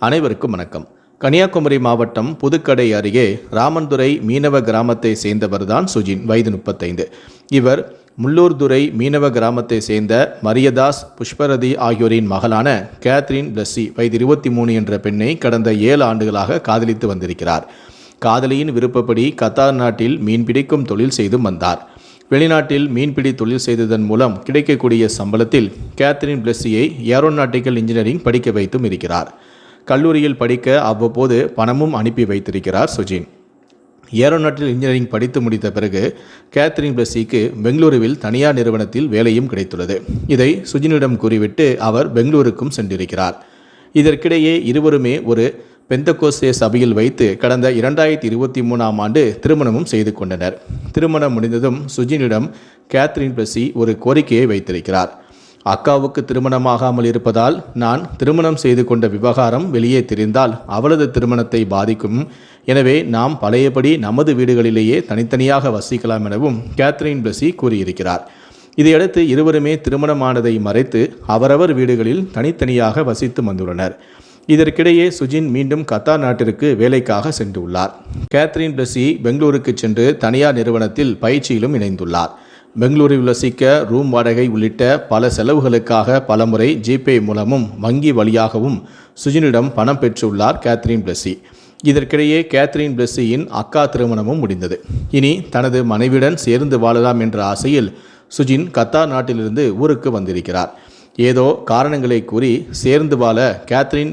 அனைவருக்கும் வணக்கம். கன்னியாகுமரி மாவட்டம் புதுக்கடை அருகே ராமன்துறை மீனவ கிராமத்தை சேர்ந்தவர்தான் சுஜின் வயது முப்பத்தைந்து. இவர் முள்ளூர்துறை மீனவ கிராமத்தை சேர்ந்த மரியதாஸ் புஷ்பரதி ஆகியோரின் மகளான கேத்ரின் பிளஸ்ஸி வயது இருபத்தி மூணு என்ற பெண்ணை கடந்த ஏழு ஆண்டுகளாக காதலித்து வந்திருக்கிறார். காதலியின் விருப்பப்படி கத்தார் நாட்டில் மீன்பிடிக்கும் தொழில் செய்தும் வந்தார். வெளிநாட்டில் மீன்பிடி தொழில் செய்ததன் மூலம் கிடைக்கக்கூடிய சம்பளத்தில் கேத்ரின் பிளஸ்ஸியை ஏரோநாட்டிக்கல் இன்ஜினியரிங் படிக்க வைத்தும் இருக்கிறார். கல்லூரியில் படிக்க அவ்வப்போது பணமும் அனுப்பி வைத்திருக்கிறார் சுஜின். ஏரோநாட்டில் இன்ஜினியரிங் படித்து முடித்த பிறகு கேத்ரின் பிளஸிக்கு பெங்களூருவில் தனியார் நிறுவனத்தில் வேலையும் கிடைத்துள்ளது. இதை சுஜினிடம் கூறிவிட்டு அவர் பெங்களூருக்கும் சென்றிருக்கிறார். இதற்கிடையே இருவருமே ஒரு பெந்தகோசே சபையில் வைத்து கடந்த இரண்டாயிரத்தி இருபத்தி மூணாம் ஆண்டு திருமணமும் செய்து கொண்டனர். திருமணம் முடிந்ததும் சுஜினிடம் கேத்ரின் பிளஸி ஒரு கோரிக்கையை வைத்திருக்கிறார். அக்காவுக்கு திருமணமாகாமல் இருப்பதால் நான் திருமணம் செய்து கொண்ட விவகாரம் வெளியே தெரிந்தால் அவளது திருமணத்தை பாதிக்கும். எனவே நாம் பழையபடி நமது வீடுகளிலேயே தனித்தனியாக வசிக்கலாம் எனவும் கேத்ரின் பிளஸி கூறியிருக்கிறார். இதையடுத்து இருவருமே திருமணமானதை மறைத்து அவரவர் வீடுகளில் தனித்தனியாக வசித்து வந்துள்ளனர். இதற்கிடையே சுஜின் மீண்டும் கத்தார் நாட்டிற்கு வேலைக்காக சென்றுள்ளார். கேத்ரின் பிளஸி பெங்களூருக்கு சென்று தனியார் நிறுவனத்தில் பயிற்சியிலும் இணைந்துள்ளார். பெங்களூரில் வசிக்க ரூம் வாடகை உள்ளிட்ட பல செலவுகளுக்காக பலமுறை ஜிபே மூலமும் வங்கி வழியாகவும் சுஜினிடம் பணம் பெற்றுள்ளார் கேத்ரின் பிளஸி இதற்கிடையே கேத்ரின் பிளஸ்ஸியின் அக்கா திருமணமும் முடிந்தது. இனி தனது மனைவியுடன் சேர்ந்து வாழலாம் என்ற ஆசையில் சுஜின் கத்தார் நாட்டிலிருந்து ஊருக்கு வந்திருக்கிறார். ஏதோ காரணங்களை கூறி சேர்ந்து வாழ கேத்ரின்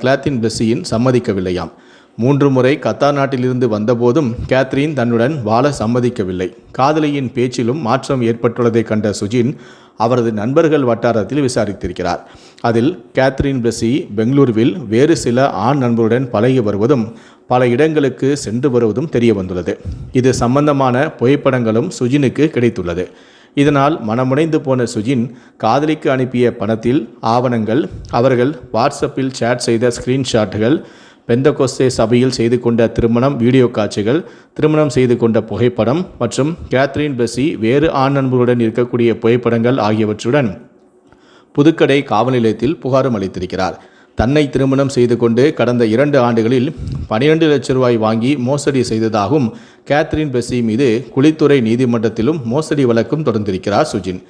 கிளாத்தின் பிளஸ்ஸியின் சம்மதிக்கவில்லையாம். மூன்று முறை கத்தார் நாட்டிலிருந்து வந்தபோதும் கேத்ரின் தன்னுடன் வாழ சம்மதிக்கவில்லை. காதலியின் பேச்சிலும் மாற்றம் ஏற்பட்டுள்ளதை கண்ட சுஜின் அவரது நண்பர்கள் வட்டாரத்தில் விசாரித்திருக்கிறார். அதில் கேத்ரின் பிளஸி பெங்களூருவில் வேறு சில ஆண் நண்பருடன் பழகி வருவதும் பல இடங்களுக்கு சென்று வருவதும் தெரிய வந்துள்ளது இது சம்பந்தமான புகைப்படங்களும் சுஜினுக்கு கிடைத்துள்ளது. இதனால் மனமுடைந்து போன சுஜின் காதலிக்கு அனுப்பிய பணத்தில் ஆவணங்கள் அவர்கள் வாட்ஸ்அப்பில் சேட் செய்த ஸ்கிரீன்ஷாட்டுகள் பெந்தகோஸ்தே சபையில் செய்து கொண்ட திருமணம் வீடியோ காட்சிகள் திருமணம் செய்து கொண்ட புகைப்படம் மற்றும் கேத்ரின் பெஸி வேறு ஆண் நண்பர்களுடன் இருக்கக்கூடிய புகைப்படங்கள் ஆகியவற்றுடன் புதுக்கடை காவல் நிலையத்தில் புகாரும் அளித்திருக்கிறார். தன்னை திருமணம் செய்து கொண்டு கடந்த இரண்டு ஆண்டுகளில் பனிரெண்டு லட்சம் ரூபாய் வாங்கி மோசடி செய்ததாகவும் கேத்ரின் பெஸி மீது குளித்துறை நீதிமன்றத்திலும் மோசடி வழக்கும் தொடர்ந்திருக்கிறார் சுஜின்.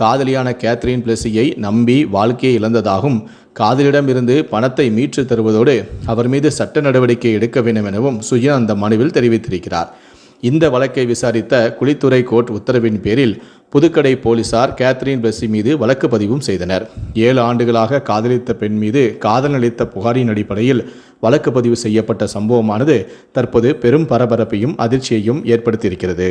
காதலியான கேத்ரின் பிளஸியை நம்பி வாழ்க்கையை இழந்ததாகவும் காதலிடமிருந்து பணத்தை மீட்டு தருவதோடு அவர் மீது சட்ட நடவடிக்கை எடுக்க வேண்டும் எனவும் சுயன் அந்த மனுவில் தெரிவித்திருக்கிறார். இந்த வழக்கை விசாரித்த குளித்துறை கோர்ட் உத்தரவின் பேரில் புதுக்கடை போலீசார் கேத்ரின் பிளஸி மீது வழக்கு பதிவும் செய்தனர். ஏழு ஆண்டுகளாக காதலித்த பெண் மீது காதல் அளித்த புகாரின் அடிப்படையில் வழக்கு பதிவு செய்யப்பட்ட சம்பவமானது தற்போது பெரும் பரபரப்பையும் அதிர்ச்சியையும் ஏற்படுத்தியிருக்கிறது.